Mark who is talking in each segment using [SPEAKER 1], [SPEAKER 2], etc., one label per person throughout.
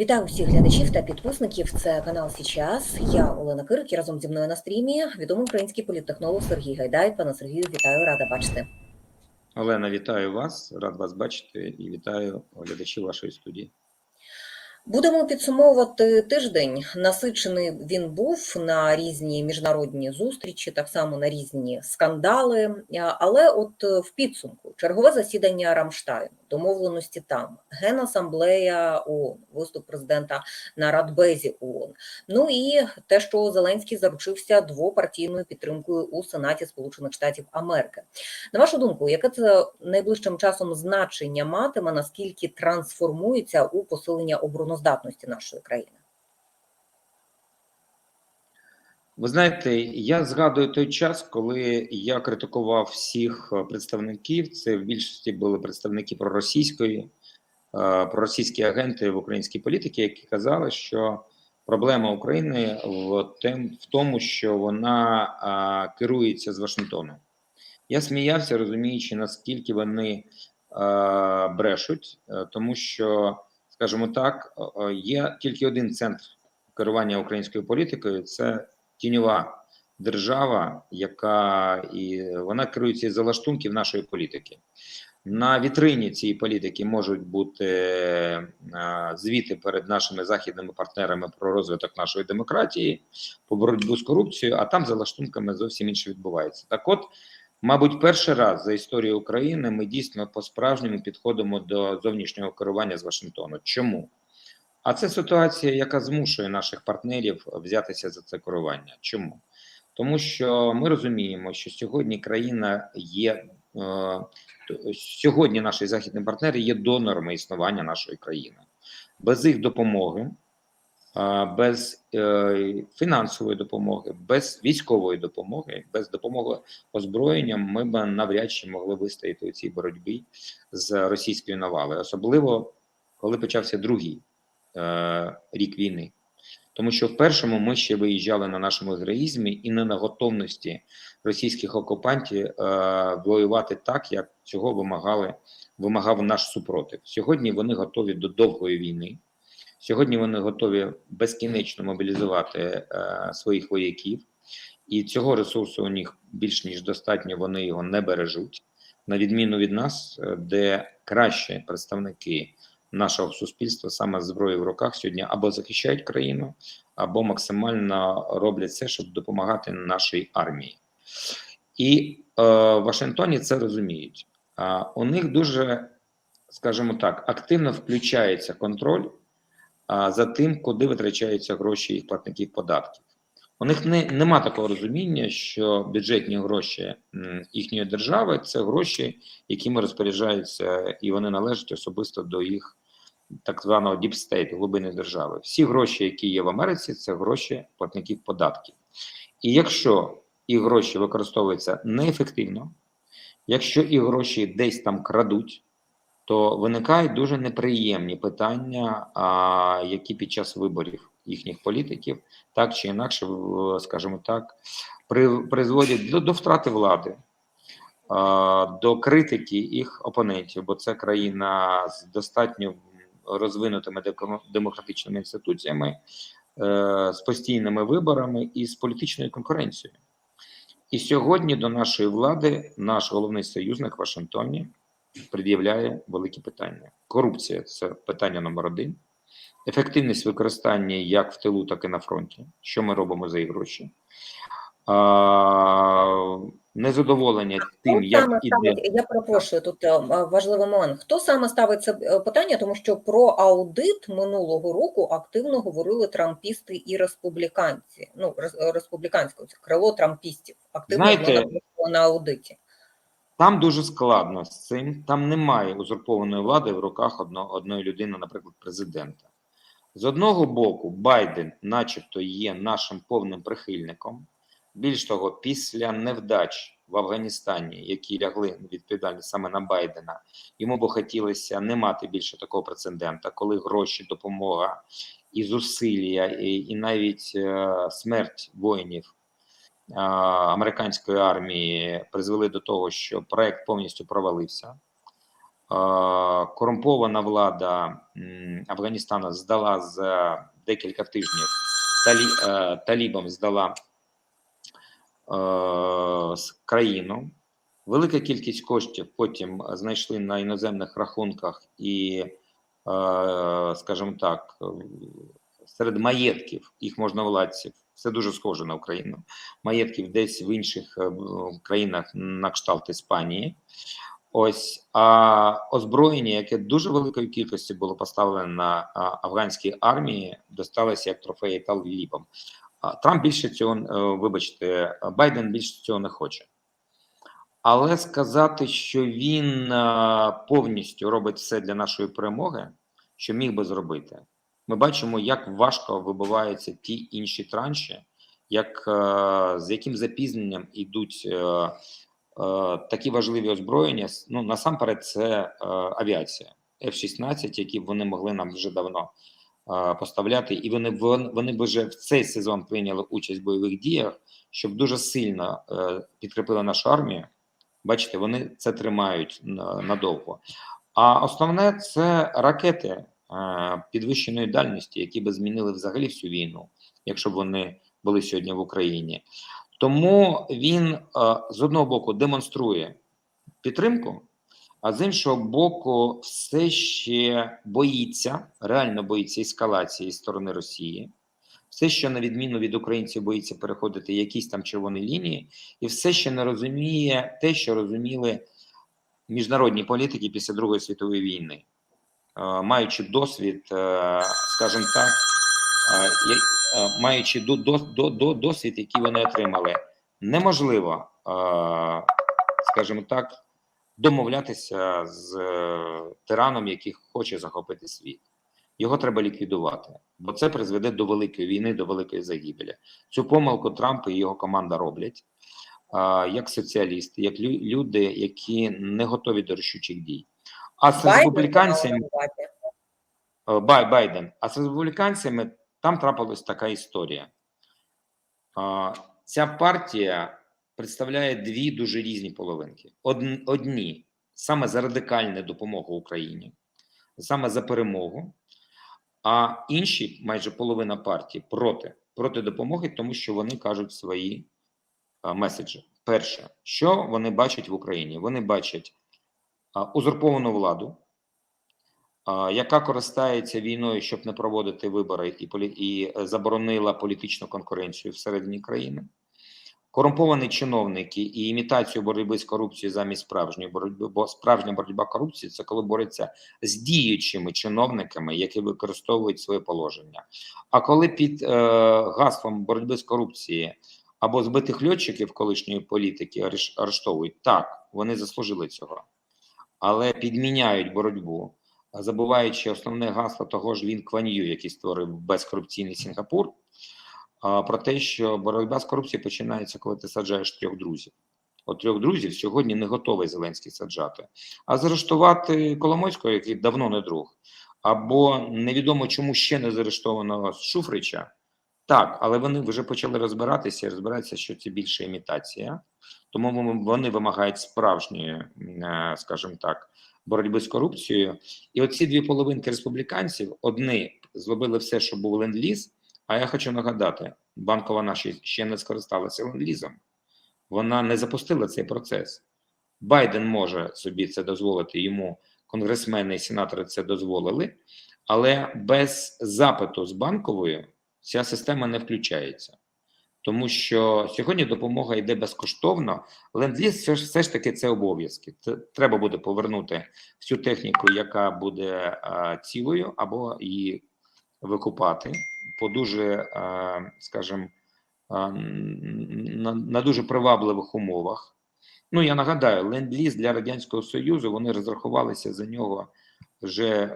[SPEAKER 1] Вітаю всіх глядачів та підписників. Це канал Січас. Я Олена Кирик і разом зі мною на стрімі відомий український політтехнолог Сергій Гайдай. Пане Сергію, вітаю, рада бачити.
[SPEAKER 2] Олена, вітаю вас, рад вас бачити і вітаю глядачів вашої студії.
[SPEAKER 1] Будемо підсумовувати тиждень. Насичений він був на різні міжнародні зустрічі, так само на різні скандали. Але от е, в підсумку чергове засідання Рамштайну, домовленості там, генасамблея ООН, виступ президента на Радбезі ООН. Ну і те, що Зеленський заручився двопартійною підтримкою у Сенаті Сполучених Штатів Америки. На вашу думку, яке це найближчим часом значення матиме, наскільки трансформується у посилення обороноздатності нашої країни?
[SPEAKER 2] Ви знаєте, я згадую той час, коли я критикував всіх представників. Це в більшості були представники проросійської, проросійські агенти в українській політиці, які казали, що проблема України в тем в тому, що вона а, керується з Вашингтону. Я сміявся, розуміючи, наскільки вони брешуть, тому що, скажімо так, є тільки один центр керування українською політикою це тіньова держава, яка і вона керується із залаштунків нашої політики. На вітрині цієї політики можуть бути звіти перед нашими західними партнерами про розвиток нашої демократії, по боротьбу з корупцією, а там за лаштунками зовсім інше відбувається. Так, от, мабуть, перший раз за історію України ми дійсно по-справжньому підходимо до зовнішнього керування з Вашингтону. Чому? А це ситуація, яка змушує наших партнерів взятися за це керування. Чому? Тому що ми розуміємо, що сьогодні країна є сьогодні наші західні партнери є донорами існування нашої країни. Без їх допомоги, без е, фінансової допомоги, без військової допомоги, без допомоги озброєнням, ми б навряд чи могли вистояти у цій боротьбі з російською навалою, особливо коли почався другий е, рік війни. Тому що в першому ми ще виїжджали на нашому героїзмі і не на готовності російських окупантів е, воювати так, як цього вимагали, вимагав наш супротив. Сьогодні вони готові до довгої війни. Сьогодні вони готові безкінечно мобілізувати е, своїх вояків, і цього ресурсу у них більш ніж достатньо. Вони його не бережуть, на відміну від нас, е, де кращі представники нашого суспільства саме з зброєю в руках сьогодні або захищають країну, або максимально роблять все, щоб допомагати нашій армії. І е, в Вашингтоні це розуміють. А у них дуже, скажімо так, активно включається контроль а, за тим, куди витрачаються гроші їх платників податків. У них не, нема такого розуміння, що бюджетні гроші їхньої держави це гроші, якими розпоряджаються, і вони належать особисто до їх так званого діпстейту, глибини держави. Всі гроші, які є в Америці, це гроші платників податків. І якщо і гроші використовуються неефективно, якщо і гроші десь там крадуть, то виникають дуже неприємні питання, а, які під час виборів їхніх політиків так чи інакше, скажімо так, призводять до, до втрати влади. До критики їх опонентів, бо це країна з достатньо розвинутими демократичними інституціями, е, з постійними виборами і з політичною конкуренцією. І сьогодні до нашої влади наш головний союзник в Вашингтоні пред'являє великі питання. Корупція це питання номер один. Ефективність використання як в тилу, так і на фронті. Що ми робимо за їх гроші? А, Незадоволення тим, як
[SPEAKER 1] саме
[SPEAKER 2] іде...
[SPEAKER 1] ставить, я перепрошую тут е, важливий момент. Хто саме ставить це е, питання? Тому що про аудит минулого року активно говорили трампісти і республіканці. Ну республіканське крило трампістів активно
[SPEAKER 2] Знаєте,
[SPEAKER 1] на аудиті.
[SPEAKER 2] Там дуже складно з цим. Там немає узурпованої влади в руках одно, одної людини, наприклад, президента. З одного боку, Байден, начебто, є нашим повним прихильником. Більш того, після невдач в Афганістані, які лягли відповідальність саме на Байдена, йому би хотілося не мати більше такого прецедента, коли гроші, допомога і зусилля, і, і навіть е, смерть воїнів е, американської армії призвели до того, що проект повністю провалився. Корумпована влада Афганістану здала за декілька тижнів талі, е, талібам здала е, країну. Велика кількість коштів потім знайшли на іноземних рахунках і, е, скажімо так, серед маєтків їх можновладців, це дуже схоже на Україну, маєтків десь в інших країнах на кшталт Іспанії. Ось а озброєння, яке дуже великою кількістю було поставлене на афганській армії, досталося як трофеї талібам. Трамп більше цього, е, вибачте, Байден більше цього не хоче. Але сказати, що він повністю робить все для нашої перемоги, що міг би зробити, ми бачимо, як важко вибиваються ті інші транші, як е, з яким запізненням йдуть е, е, такі важливі озброєння. Ну насамперед, це е, авіація F-16, які вони могли нам вже давно е, поставляти, і вони вон- вони б вже в цей сезон прийняли участь в бойових діях, щоб дуже сильно е, підкріпили нашу армію. Бачите, вони це тримають на- надовго. А основне це ракети е, підвищеної дальності, які би змінили взагалі всю війну, якщо б вони були сьогодні в Україні. Тому він е, з одного боку демонструє підтримку, а з іншого боку, все ще боїться, реально боїться ескалації зі сторони Росії. Все ще на відміну від українців боїться переходити якісь там червоні лінії, і все ще не розуміє те, що розуміли міжнародні політики після Другої світової війни, Е, маючи досвід, е, скажімо так, маючи до, до, до, до, досвід, який вони отримали, неможливо, е, скажімо так, домовлятися з е, тираном, який хоче захопити світ. Його треба ліквідувати, бо це призведе до великої війни, до великої загибелі. Цю помилку Трамп і його команда роблять як соціалісти, як люди, які не готові до рішучих дій. А з республіканцями. Е, Байден. А з республіканцями там трапилась така історія. Ця партія представляє дві дуже різні половинки. Одні саме за радикальну допомогу Україні, саме за перемогу, а інші, майже половина партії, проти, проти допомоги, тому що вони кажуть свої меседжі. Перше, що вони бачать в Україні? Вони бачать узурповану владу, яка користається війною, щоб не проводити вибори і, полі... і е, заборонила політичну конкуренцію всередині країни. Корумповані чиновники і імітацію боротьби з корупцією замість справжньої боротьби, бо справжня боротьба корупції це коли бореться з діючими чиновниками, які використовують своє положення. А коли під е, гаслом боротьби з корупцією або збитих льотчиків колишньої політики ареш- арештовують, так вони заслужили цього, але підміняють боротьбу забуваючи основне гасло того ж Лін Кван Ю, який створив безкорупційний Сінгапур, про те, що боротьба з корупцією починається, коли ти саджаєш трьох друзів. От трьох друзів сьогодні не готовий Зеленський саджати, а заарештувати Коломойського, який давно не друг, або невідомо чому ще не заарештованого Шуфрича. Так, але вони вже почали розбиратися і розбиратися, що це більше імітація, тому вони- вони вимагають справжньої, е, скажімо так, боротьби з корупцією. І оці дві половинки республіканців одні зробили все, щоб був ленд-ліз. А я хочу нагадати, банкова наша ще не скористалася ленд-лізом. Вона не запустила цей процес. Байден може собі це дозволити, йому конгресмени і сенатори це дозволили, але без запиту з банковою ця система не включається. Тому що сьогодні допомога йде безкоштовно. Ленд-ліз все все ж таки це обов'язки. Треба буде повернути всю техніку, яка буде а, цілою, або її викупати по дуже, а, скажімо, на, на дуже привабливих умовах. Ну я нагадаю, ленд-ліз для радянського союзу вони розрахувалися за нього. Вже е,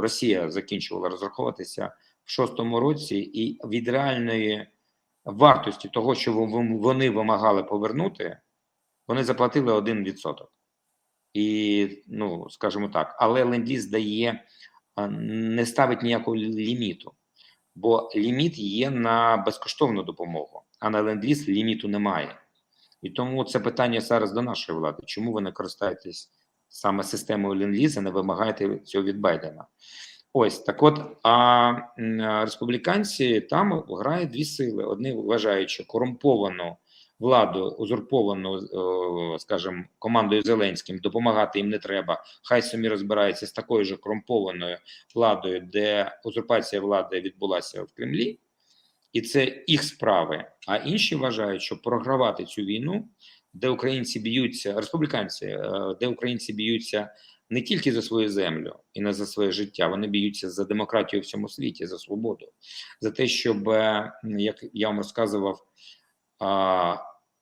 [SPEAKER 2] Росія закінчувала розраховуватися в шостому році, і від реальної вартості того, що вони вимагали повернути, вони заплатили 1%. І, ну, скажімо так, але ленд-ліз дає, не ставить ніякого ліміту, бо ліміт є на безкоштовну допомогу, а на ленд-ліз ліміту немає. І тому це питання зараз до нашої влади. Чому ви не користаєтесь саме системою Ленд-Ліза, не вимагаєте цього від Байдена. Ось так, от а республіканці там грають дві сили. Одні вважають, що корумповану владу, узурповану, скажімо, командою Зеленським, допомагати їм не треба. Хай самі розбираються з такою ж корумпованою владою, де узурпація влади відбулася в Кремлі, і це їх справи. А інші вважають, що програвати цю війну, де українці б'ються, республіканці, е, де українці б'ються не тільки за свою землю і не за своє життя, вони б'ються за демократію в всьому світі, за свободу, за те, щоб, е, як я вам розказував,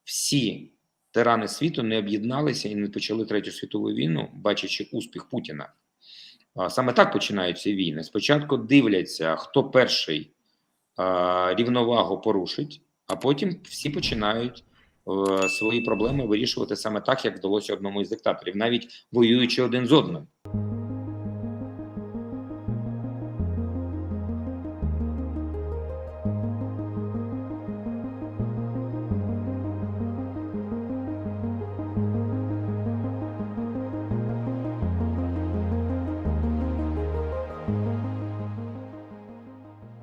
[SPEAKER 2] всі тирани світу не об'єдналися і не почали третю світову війну, бачачи успіх Путіна. Саме так починаються війни. Спочатку дивляться, хто перший рівновагу порушить, а потім всі починають свої проблеми вирішувати саме так, як вдалося одному із диктаторів, навіть воюючи один з одним.